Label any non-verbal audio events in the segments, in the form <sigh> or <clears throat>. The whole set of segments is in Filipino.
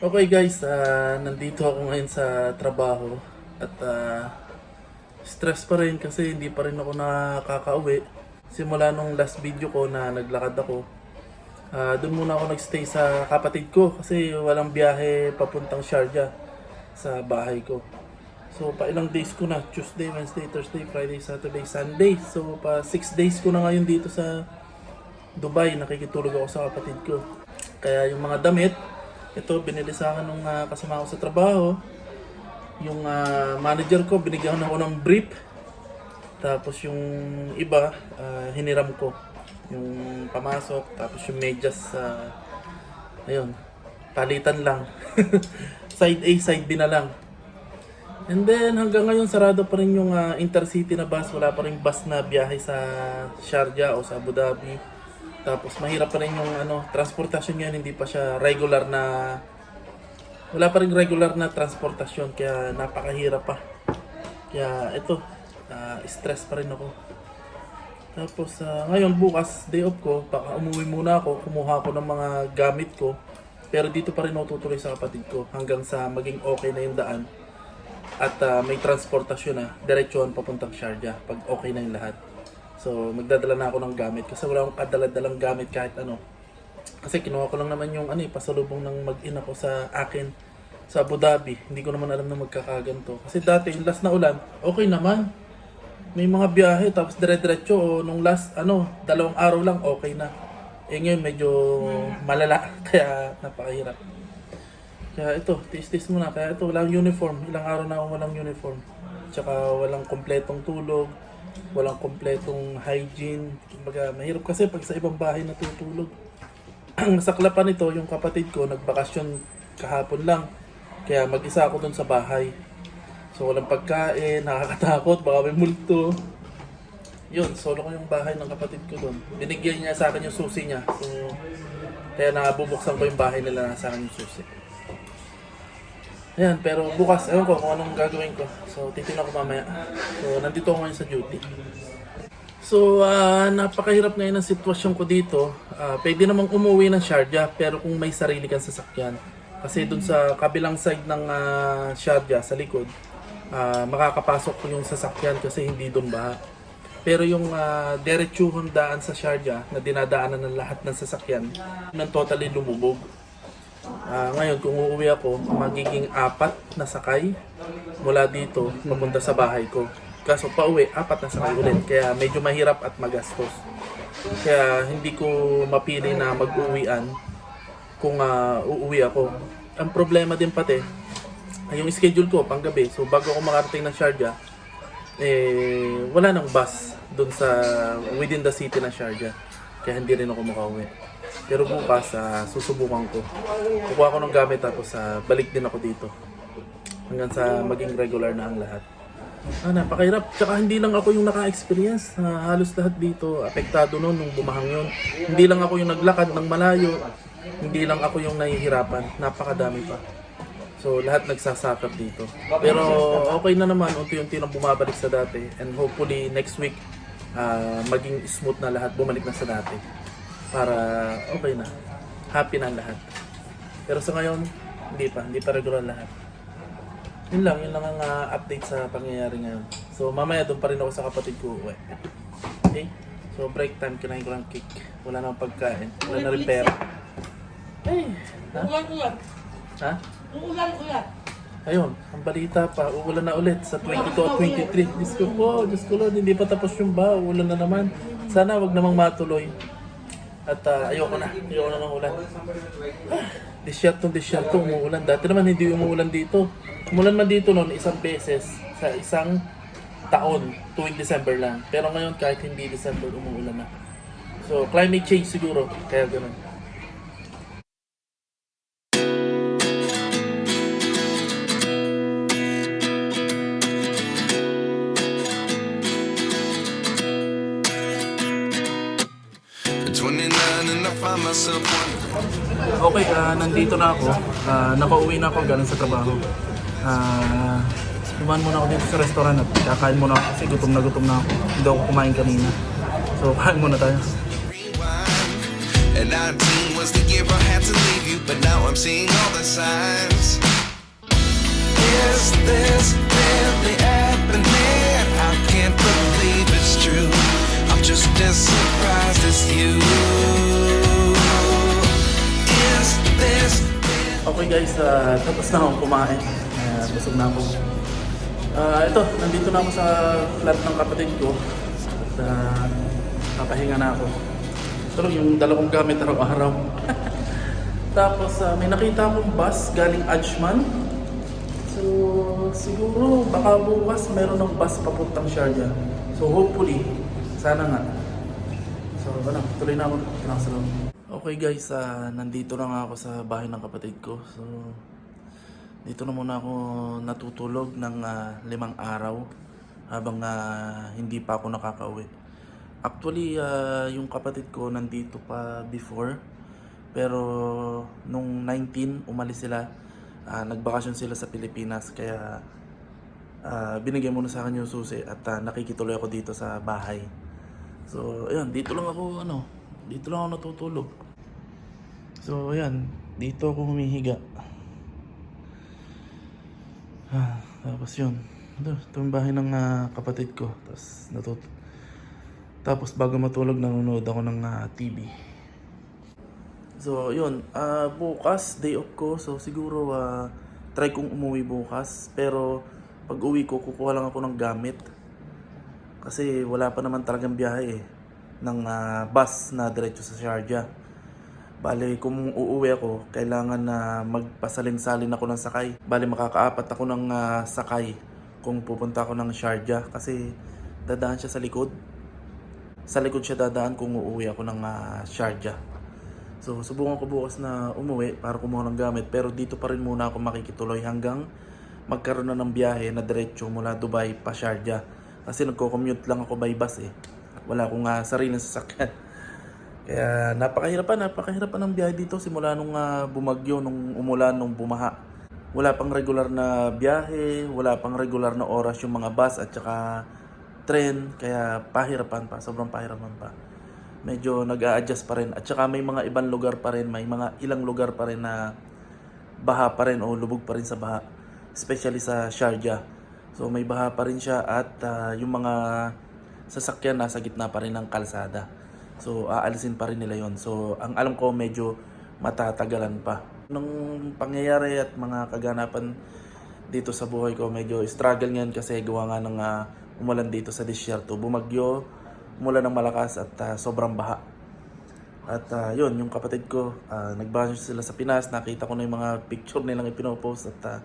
Okay guys, ah, nandito ako ngayon sa trabaho at ah, stress pa rin kasi hindi pa rin ako nakakauwi. Simula nung last video ko na naglakad ako, ah, doon muna ako nagstay sa kapatid ko kasi walang biyahe papuntang Sharjah sa bahay ko. So pa ilang days ko na, Tuesday, Wednesday, Thursday, Friday, Saturday, Sunday. So pa 6 days ko na ngayon dito sa Dubai, nakikitulog ako sa kapatid ko. Kaya yung mga damit, ito binili sa akin nung ah, kasama ko sa trabaho. Yung ah, manager ko, binigyan ako ng brief. Tapos yung iba, ah, hiniram ko. Yung pamasok, tapos yung medyas, ah, ayun, palitan lang. <laughs> side A, side B na lang. And then hanggang ngayon sarado pa rin yung ah, intercity na bus, wala pa rin bus na biyahe sa Sharjah o sa Abu Dhabi. Tapos mahirap pa rin yung ano, transportasyon ngayon, hindi pa siya regular na wala pa rin regular na transportasyon kaya napakahirap pa. Kaya ito, ah, stress pa rin ako. Tapos ah, ngayon bukas day off ko, baka umuwi muna ako, kumuha ako ng mga gamit ko. Pero dito pa rin ako tutuloy sa kapatid ko hanggang sa maging okay na yung daan at ah, may transportasyon na diretsuhan papuntang Sharjah pag okay na yung lahat. So magdadala na ako ng gamit kasi wala akong kadala-dalang gamit kahit ano. Kasi kinuha ko lang naman yung ano eh, pasalubong ng mag-ina ko sa akin sa Abu Dhabi. Hindi ko naman alam na magkakaganto. Kasi dati yung last na ulan, okay naman. May mga biyahe tapos dire-diretso o nung last ano, dalawang araw lang okay na. Eh ngayon medyo malala <laughs> kaya napakahirap. Kaya ito, tis-tis muna. Kaya ito, walang uniform. Ilang araw na ako walang uniform. Tsaka walang kompletong tulog. Walang kompletong hygiene. Kumbaga, mahirap kasi pag sa ibang bahay natutulog. <clears throat> Ang saklapan nito, yung kapatid ko, nagbakasyon kahapon lang. Kaya mag-isa ako dun sa bahay. So walang pagkain, nakakatakot, baka may multo. Yun, solo ko yung bahay ng kapatid ko doon. Binigyan niya sa akin yung susi niya. So, kaya nabubuksan ko yung bahay nila na sa akin yung susi. Ayan, pero bukas, ewan ko kung anong gagawin ko. So, titignan ko mamaya. So, nandito ako ngayon sa duty. So, ah, napakahirap ngayon ang sitwasyon ko dito. Ah, pwede namang umuwi ng Sharjah, pero kung may sarili kang sasakyan. Kasi dun sa kabilang side ng ah, Sharjah, sa likod, ah, makakapasok ko yung sasakyan kasi hindi dun baha. Pero yung uh, diretsuhong daan sa Sharjah na dinadaanan ng lahat ng sasakyan, nang totally lumubog. Ah, ngayon, kung uuwi ako, magiging apat na sakay mula dito papunta sa bahay ko. Kaso pa uwi, apat na sakay ulit. Kaya medyo mahirap at magastos. Kaya hindi ko mapili na mag-uwian kung ah, uuwi ako. Ang problema din pati, ay yung schedule ko panggabi. So bago ako makarating ng Sharjah, eh, wala nang bus doon sa within the city ng Sharjah. Kaya hindi rin ako makauwi. Pero bukas, ah, susubukan ko. Kukuha ko ng gamit tapos ah, balik din ako dito. Hanggang sa maging regular na ang lahat. Ah, napakahirap. Tsaka hindi lang ako yung naka-experience. Ah, halos lahat dito apektado noon nung bumahang yun. Hindi lang ako yung naglakad ng malayo. Hindi lang ako yung nahihirapan. Napakadami pa. So, lahat nagsasakap dito. Pero okay na naman, unti-unti nang bumabalik sa dati. And hopefully, next week, ah, maging smooth na lahat, bumalik na sa dati. Para okay na. Happy na ang lahat. Pero sa ngayon, hindi pa. Hindi pa regular lahat. Yun lang, yun lang ang ah, update sa pangyayari ngayon. So, mamaya doon pa rin ako sa kapatid ko uwi. Okay? So, break time, kinain ko lang cake. Wala nang pagkain. Wala na rin pera. Hey! Ha? Ulan. Ha? Ulan, ulan. Ayun, ang balita pa, uulan na ulit sa 22 at 23. Diyos ko po, Diyos ko Lord, hindi pa tapos yung ba, uulan na naman. Sana wag namang matuloy. At ah, ayoko na, ayoko na ng ulan. Ah, disyerto, disyerto, umuulan. Dati naman hindi umuulan dito. Umulan man dito noon isang beses sa isang taon, tuwing December lang. Pero ngayon kahit hindi December, umuulan na. So, climate change siguro, kaya ganun. Ah, nandito na ako. Ah, nakauwi na ako galing sa trabaho. Ah, dumaan muna ako dito sa restaurant at kakain muna ako kasi gutom na gutom na ako. Hindi ako kumain kanina. So, <laughs> kain muna tayo. And 19 was the year I had to leave you, but now I'm seeing all the signs. Is this really happening? I can't believe it's true. I'm just as surprised as you. Okay guys, ah, tapos na akong kumain. Uh, busog na ako. Ah, ito, nandito na ako sa flat ng kapatid ko. At ah, papahinga na ako. Lang yung dalawang gamit araw-araw. <laughs> Tapos ah, may nakita akong bus galing Ajman. So siguro baka bukas meron ng bus papuntang Sharjah. So hopefully, sana nga. So ano, tuloy na ako sa loob. Okay guys, ah, nandito na nga ako sa bahay ng kapatid ko. So dito na muna ako natutulog ng ah, limang araw habang ah, hindi pa ako nakakauwi. Actually, ah, yung kapatid ko nandito pa before. Pero nung 19, umalis sila. Ah, nagbakasyon sila sa Pilipinas. Kaya ah, binigyan muna sa akin yung susi at ah, nakikituloy ako dito sa bahay. So, ayun, dito lang ako, ano, dito lang ako natutulog. So, ayan, dito ako humihiga. Ah, tapos yun. Ito, ito yung bahay ng ah, kapatid ko. Tapos, natut tapos bago matulog, nanonood ako ng ah, TV. So, yun. ah bukas, day off ko. So, siguro, ah, try kong umuwi bukas. Pero, pag uwi ko, kukuha lang ako ng gamit. Kasi wala pa naman talagang biyahe eh. Ng ah, bus na diretso sa Sharjah. Bale, kung uuwi ako, kailangan na magpasalin-salin ako ng sakay. Bale, makakaapat ako ng ah, sakay kung pupunta ako ng Sharjah. Kasi dadaan siya sa likod. Sa likod siya dadaan kung uuwi ako ng ah, Sharjah. So, subukan ko bukas na umuwi para kumuha ng gamit. Pero dito pa rin muna ako makikituloy hanggang magkaroon na ng biyahe na diretso mula Dubai pa Sharjah. Kasi nagko-commute lang ako by bus eh. Wala akong uh, sariling sasakyan. Kaya napakahirapan, napakahirapan ng biyahe dito simula nung ah, bumagyo, nung umulan, nung bumaha. Wala pang regular na biyahe, wala pang regular na oras yung mga bus at saka tren. Kaya pahirapan pa, sobrang pahirapan pa. Medyo nag-a-adjust pa rin. At saka may mga ibang lugar pa rin, may mga ilang lugar pa rin na baha pa rin o lubog pa rin sa baha. Especially sa Sharjah. So may baha pa rin siya at ah, yung mga sasakyan nasa gitna pa rin ng kalsada. So aalisin pa rin nila yon. So ang alam ko medyo matatagalan pa. Nung pangyayari at mga kaganapan dito sa buhay ko, medyo struggle ngayon kasi gawa nga ng ah, umulan dito sa disyerto. Bumagyo, umulan ng malakas at ah, sobrang baha. At ah, yun, yung kapatid ko, uh, nagbakasyon sila sa Pinas, nakita ko na yung mga picture nilang ipinopost at ah,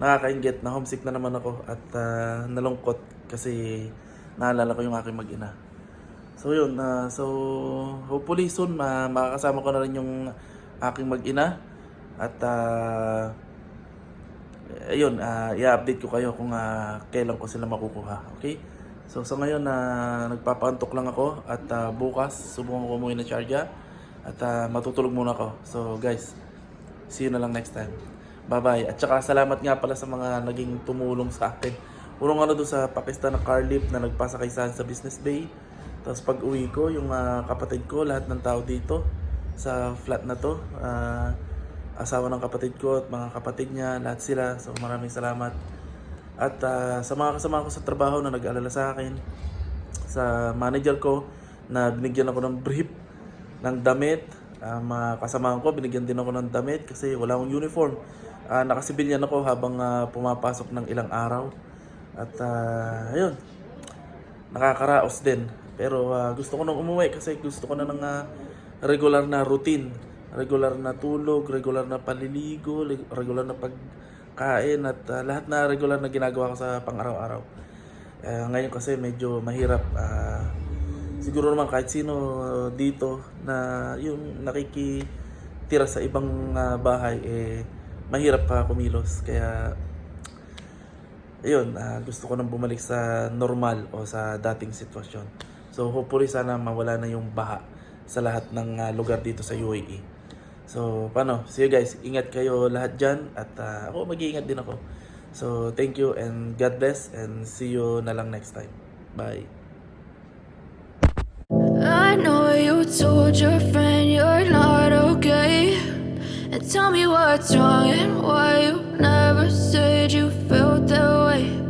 nakakaingit, na homesick na naman ako at ah, nalungkot kasi naalala ko yung aking mag-ina. So yun, ah, so hopefully soon ma makakasama ko na rin yung aking mag-ina at ah, ayun, ah, i-update ko kayo kung ah, kailan ko sila makukuha. Okay? So sa ngayon na nagpapaantok lang ako at ah, bukas subukan ko ng Sharjah at ah, matutulog muna ako. So guys, see you na lang next time. Bye-bye. At saka salamat nga pala sa mga naging tumulong sa akin. Unang ano doon sa Pakistan na car lift na nagpasakay sa Business Bay. Tapos pag uwi ko, yung ah, kapatid ko, lahat ng tao dito sa flat na to, ah, asawa ng kapatid ko at mga kapatid niya, lahat sila. So maraming salamat. At ah, sa mga kasama ko sa trabaho na nag-alala sa akin, sa manager ko na binigyan ako ng brief ng damit. Uh, mga kasamahan ko, binigyan din ako ng damit kasi wala akong uniform. Uh, nakasibilyan ako habang ah, pumapasok ng ilang araw. At ah, ayun, nakakaraos din. Pero ah, gusto ko nang umuwi kasi gusto ko na ng ah, regular na routine. Regular na tulog, regular na paliligo, regular na pagkain at ah, lahat na regular na ginagawa ko sa pang-araw-araw. Eh, ngayon kasi medyo mahirap. ah, siguro naman kahit sino dito na yung nakikitira sa ibang ah, bahay, eh, mahirap pa kumilos. Kaya, ayun, ah, gusto ko nang bumalik sa normal o sa dating sitwasyon. So, hopefully sana mawala na yung baha sa lahat ng ah, lugar dito sa UAE. So, paano? See you guys. Ingat kayo lahat dyan. At ah, ako, mag-iingat din ako. So, thank you and God bless. And see you na lang next time. Bye. I know you told your friend you're not okay. And tell me what's wrong and why you never said you felt that way.